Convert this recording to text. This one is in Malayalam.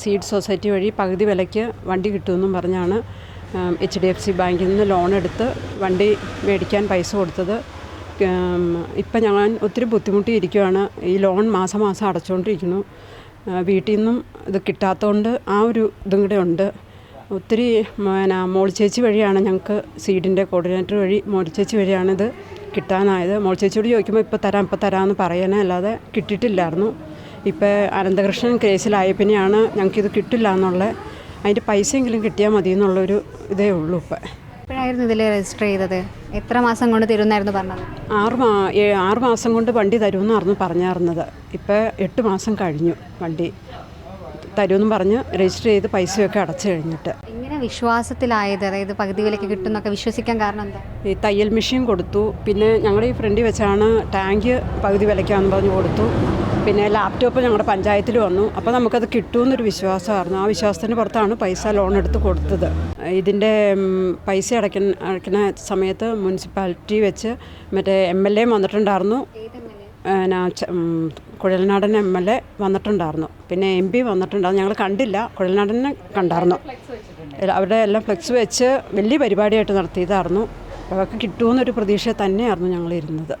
സീഡ് സൊസൈറ്റി വഴി പകുതി വിലയ്ക്ക് വണ്ടി കിട്ടുമെന്നും പറഞ്ഞാണ് എച്ച് ഡി എഫ് സി ബാങ്കിൽ നിന്ന് ലോൺ എടുത്ത് വണ്ടി മേടിക്കാൻ പൈസ കൊടുത്തത്. ഇപ്പം ഞാൻ ഒത്തിരി ബുദ്ധിമുട്ടിയിരിക്കുകയാണ് ഈ ലോൺ മാസം മാസം അടച്ചുകൊണ്ടിരിക്കുന്നു. വീട്ടിൽ നിന്നും ഇത് കിട്ടാത്തതുകൊണ്ട് ആ ഒരു ഇതും കൂടെ ഉണ്ട്. ഒത്തിരി പിന്നെ മോൾ ചേച്ചി വഴിയാണ് ഞങ്ങൾക്ക് സീഡിന്റെ കോർഡിനേറ്റർ വഴി മോൾ ചേച്ചി വഴിയാണിത് കിട്ടാനായത്. മോൾ ചേച്ചിയോട് ചോദിക്കുമ്പോൾ ഇപ്പോൾ തരാം ഇപ്പോൾ തരാമെന്ന് പറയണേ അല്ലാതെ കിട്ടിയിട്ടില്ലായിരുന്നു. ഇപ്പോൾ അനന്തകൃഷ്ണൻ കേസിലായ പിന്നെയാണ് ഞങ്ങൾക്കിത് കിട്ടില്ല എന്നുള്ള അതിന്റെ പൈസയെങ്കിലും കിട്ടിയാൽ മതി എന്നുള്ളൊരു ഇതേ ഉള്ളൂ ഇപ്പം. എപ്പോഴായിരുന്നു ഇതിൽ രജിസ്റ്റർ ചെയ്തത്? എത്ര മാസം കൊണ്ട് തരുമെന്നായിരുന്നു പറഞ്ഞത്? ആറ് മാ ആറ് മാസം കൊണ്ട് വണ്ടി തരുമെന്നായിരുന്നു പറഞ്ഞായിരുന്നത്. ഇപ്പോൾ എട്ട് മാസം കഴിഞ്ഞു വണ്ടി തരുമെന്ന് പറഞ്ഞ് രജിസ്റ്റർ ചെയ്ത് പൈസയൊക്കെ അടച്ചു കഴിഞ്ഞിട്ട്. ഇങ്ങനെ വിശ്വാസത്തിലായത് അതായത് പകുതി വിലയ്ക്ക് കിട്ടുന്നൊക്കെ വിശ്വസിക്കാൻ കാരണം എന്താ? ഈ തയ്യൽ മെഷീൻ കൊടുത്തു. പിന്നെ ഞങ്ങളുടെ ഈ ഫ്രണ്ടിൽ വെച്ചാണ് ടാങ്ക് പകുതി വിലയ്ക്കാന്ന് പറഞ്ഞ് കൊടുത്തു. പിന്നെ ലാപ്ടോപ്പ് ഞങ്ങളുടെ പഞ്ചായത്തിൽ വന്നു. അപ്പോൾ നമുക്കത് കിട്ടുമെന്നൊരു വിശ്വാസമായിരുന്നു. ആ വിശ്വാസത്തിന് പുറത്താണ് പൈസ ലോൺ എടുത്ത് കൊടുത്തത്. ഇതിന്റെ പൈസ അടയ്ക്കുന്ന അടയ്ക്കുന്ന സമയത്ത് മുനിസിപ്പാലിറ്റി വെച്ച് മറ്റേ എം എൽ എ വന്നിട്ടുണ്ടായിരുന്നു. കുഴൽനാടൻ എം എൽ എ വന്നിട്ടുണ്ടായിരുന്നു. പിന്നെ എം പി വന്നിട്ടുണ്ടായിരുന്നു. ഞങ്ങൾ കണ്ടില്ല. കുഴൽനാടനെ കണ്ടായിരുന്നു. അവരുടെ എല്ലാം ഫ്ലെക്സ് വെച്ച് വലിയ പരിപാടിയായിട്ട് നടത്തിയതായിരുന്നു. അവർക്ക് കിട്ടുമെന്നൊരു പ്രതീക്ഷ തന്നെയായിരുന്നു ഞങ്ങൾ ഇരുന്നത്